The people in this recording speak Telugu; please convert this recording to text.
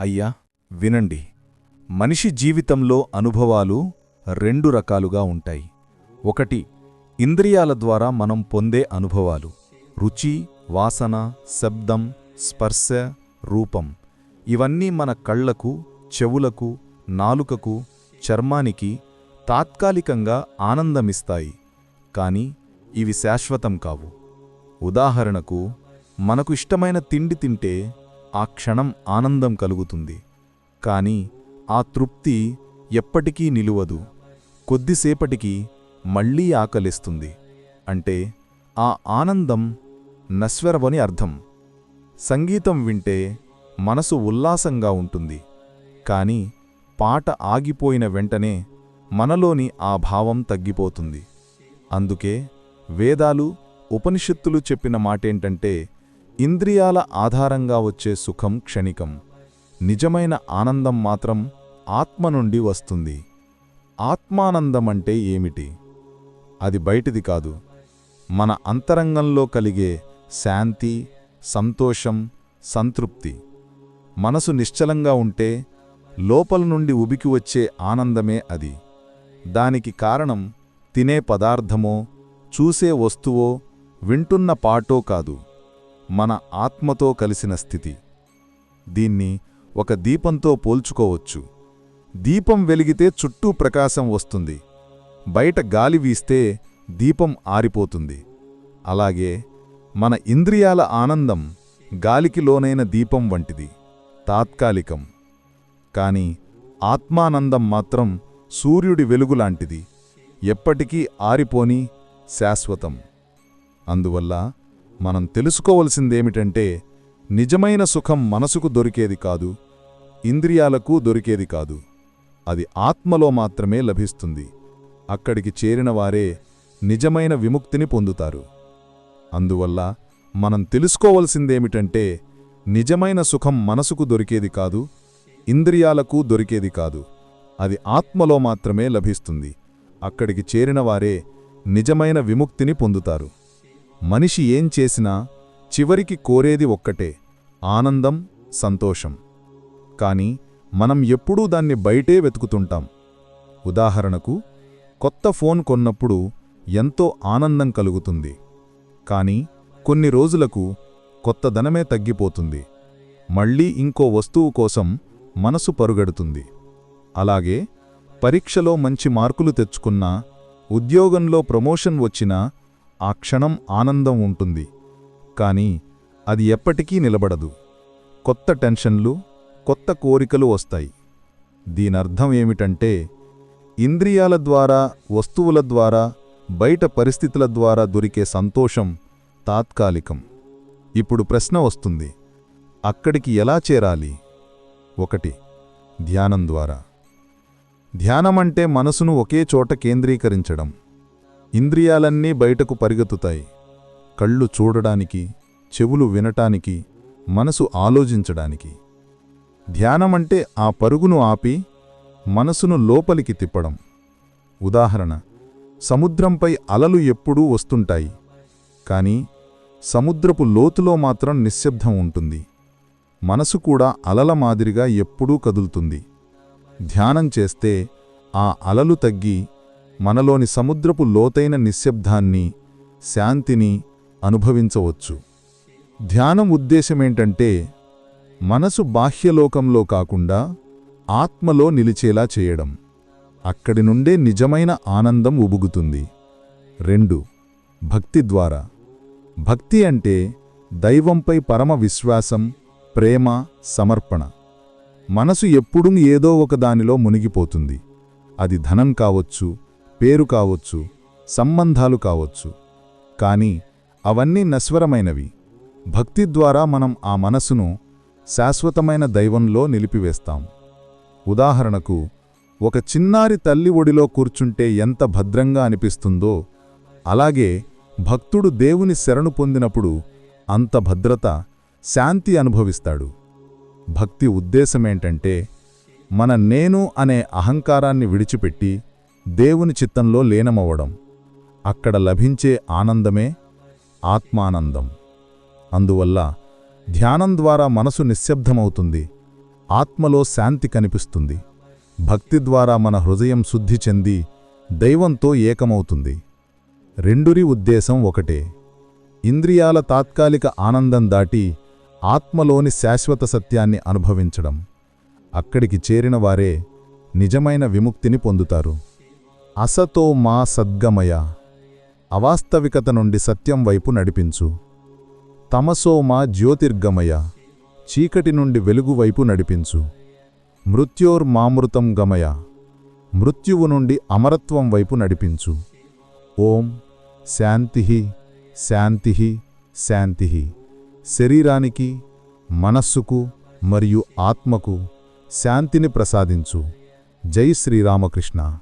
అయ్యా వినండి. మనిషి జీవితంలో అనుభవాలు రెండు రకాలుగా ఉంటాయి. ఒకటి ఇంద్రియాల ద్వారా మనం పొందే అనుభవాలు. రుచి వాసన శబ్దం స్పర్శ రూపం. ఇవన్నీ మన కళ్ళకు చెవులకు నాలుకకు చర్మానికి తాత్కాలికంగా ఆనందమిస్తాయి. కాని ఇవి శాశ్వతం కావు. ఉదాహరణకు మనకు ఇష్టమైన తిండి తింటే ఆ క్షణం ఆనందం కలుగుతుంది. కాని ఆ తృప్తి ఎప్పటికీ నిలువదు. కొద్దిసేపటికి మళ్ళీ ఆకలిస్తుంది. అంటే ఆ ఆనందం నశ్వరవని అర్థం. సంగీతం వింటే మనసు ఉల్లాసంగా ఉంటుంది. కాని పాట ఆగిపోయిన వెంటనే మనలోని ఆ భావం తగ్గిపోతుంది. అందుకే వేదాలు ఉపనిషత్తులు చెప్పిన మాటేంటంటే ఇంద్రియాల ఆధారంగా వచ్చే సుఖం క్షణికం. నిజమైన ఆనందం మాత్రం ఆత్మ నుండి వస్తుంది. ఆత్మానందమంటే ఏమిటి? అది బయటిది కాదు. మన అంతరంగంలో కలిగే శాంతి సంతోషం సంతృప్తి. మనసు నిశ్చలంగా ఉంటే లోపల నుండి ఉబికి వచ్చే ఆనందమే అది. దానికి కారణం తినే పదార్థమో చూసే వస్తువో వింటున్న పాటో కాదు. మన ఆత్మతో కలిసిన స్థితి. దీన్ని ఒక దీపంతో పోల్చుకోవచ్చు. దీపం వెలిగితే చుట్టూ ప్రకాశం వస్తుంది. బయట గాలి వీస్తే దీపం ఆరిపోతుంది. అలాగే మన ఇంద్రియాల ఆనందం గాలికి లోనైన దీపం వంటిది తాత్కాలికం. కాని ఆత్మానందం మాత్రం సూర్యుడి వెలుగులాంటిది ఎప్పటికీ ఆరిపోని శాశ్వతం. అందువల్ల మనం తెలుసుకోవలసిందేమిటంటే నిజమైన సుఖం మనసుకు దొరికేది కాదు ఇంద్రియాలకు దొరికేది కాదు. అది ఆత్మలో మాత్రమే లభిస్తుంది. అక్కడికి చేరినవారే నిజమైన విముక్తిని పొందుతారు. అందువల్ల మనం తెలుసుకోవలసిందేమిటంటే నిజమైన సుఖం మనసుకు దొరికేది కాదు ఇంద్రియాలకు దొరికేది కాదు. అది ఆత్మలో మాత్రమే లభిస్తుంది. అక్కడికి చేరినవారే నిజమైన విముక్తిని పొందుతారు. మనిషి ఏం చేసినా చివరికి కోరేది ఒక్కటే ఆనందం సంతోషం. కాని మనం ఎప్పుడూ దాన్ని బయటే వెతుకుతుంటాం. ఉదాహరణకు కొత్త ఫోన్ కొన్నప్పుడు ఎంతో ఆనందం కలుగుతుంది. కాని కొన్ని రోజులకు కొత్త ధనమే తగ్గిపోతుంది. మళ్ళీ ఇంకో వస్తువు కోసం మనసు పరుగెడుతుంది. అలాగే పరీక్షలో మంచి మార్కులు తెచ్చుకున్నా ఉద్యోగంలో ప్రమోషన్ వచ్చినా ఆ క్షణం ఆనందం ఉంటుంది. కానీ అది ఎప్పటికీ నిలబడదు. కొత్త టెన్షన్లు కొత్త కోరికలు వస్తాయి. దీనర్థం ఏమిటంటే ఇంద్రియాల ద్వారా వస్తువుల ద్వారా బయట పరిస్థితుల ద్వారా దొరికే సంతోషం తాత్కాలికం. ఇప్పుడు ప్రశ్న వస్తుంది అక్కడికి ఎలా చేరాలి? ఒకటి ధ్యానం ద్వారా. ధ్యానమంటే మనసును ఒకే చోట కేంద్రీకరించడం. ఇంద్రియాలన్నీ బయటకు పరిగెత్తుతాయి. కళ్ళు చూడడానికి చెవులు వినటానికి మనసు ఆలోచించడానికి. ధ్యానమంటే ఆ పరుగును ఆపి మనసును లోపలికి తిప్పడం. ఉదాహరణ సముద్రంపై అలలు ఎప్పుడూ వస్తుంటాయి. కాని సముద్రపు లోతులో మాత్రం నిశ్శబ్దం ఉంటుంది. మనసు కూడా అలల మాదిరిగా ఎప్పుడూ కదులుతుంది. ధ్యానం చేస్తే ఆ అలలు తగ్గి మనలోని సముద్రపు లోతైన నిశ్శబ్దాన్ని శాంతిని అనుభవించవచ్చు. ధ్యానం ఉద్దేశమేంటంటే మనసు బాహ్యలోకంలో కాకుండా ఆత్మలో నిలిచేలా చేయడం. అక్కడి నుండే నిజమైన ఆనందం ఉబుగుతుంది రెండు భక్తి ద్వారా. భక్తి అంటే దైవంపై పరమ విశ్వాసం ప్రేమ సమర్పణ. మనసు ఎప్పుడూ ఏదో ఒకదానిలో మునిగిపోతుంది. అది ధనం కావచ్చు పేరు కావచ్చు సంబంధాలు కావచ్చు. కానీ అవన్నీ నశ్వరమైనవి. భక్తి ద్వారా మనం ఆ మనసును శాశ్వతమైన దైవంలో నిలిపివేస్తాం. ఉదాహరణకు ఒక చిన్నారి తల్లి ఒడిలో కూర్చుంటే ఎంత భద్రంగా అనిపిస్తుందో అలాగే భక్తుడు దేవుని శరణు పొందినప్పుడు అంత భద్రత శాంతి అనుభవిస్తాడు. భక్తి ఉద్దేశమేంటంటే మన నేను అనే అహంకారాన్ని విడిచిపెట్టి దేవుని చిత్తంలో లీనమవ్వడం అక్కడ లభించే ఆనందమే ఆత్మానందం. అందువల్ల ధ్యానం ద్వారా మనసు నిశ్శబ్దమవుతుంది ఆత్మలో శాంతి కనిపిస్తుంది భక్తి ద్వారా మన హృదయం శుద్ధి చెంది దైవంతో ఏకమవుతుంది. రెండురి ఉద్దేశం ఒకటే ఇంద్రియాల తాత్కాలిక ఆనందం దాటి ఆత్మలోని శాశ్వత సత్యాన్ని అనుభవించడం. అక్కడికి చేరిన వారే నిజమైన విముక్తిని పొందుతారు. అసతో మా సద్గమయ. అవాస్తవికత నుండి సత్యం వైపు నడిపించు. తమసో మా జ్యోతిర్గమయ. చీకటి నుండి వెలుగు వైపు నడిపించు. మృత్యోర్మామృతం గమయ. మృత్యువు నుండి అమరత్వం వైపు నడిపించు. ఓం. శాంతి. శాంతి. శాంతి. శరీరానికి మనస్సుకు మరియు ఆత్మకు శాంతిని ప్రసాదించు. జై శ్రీరామకృష్ణ.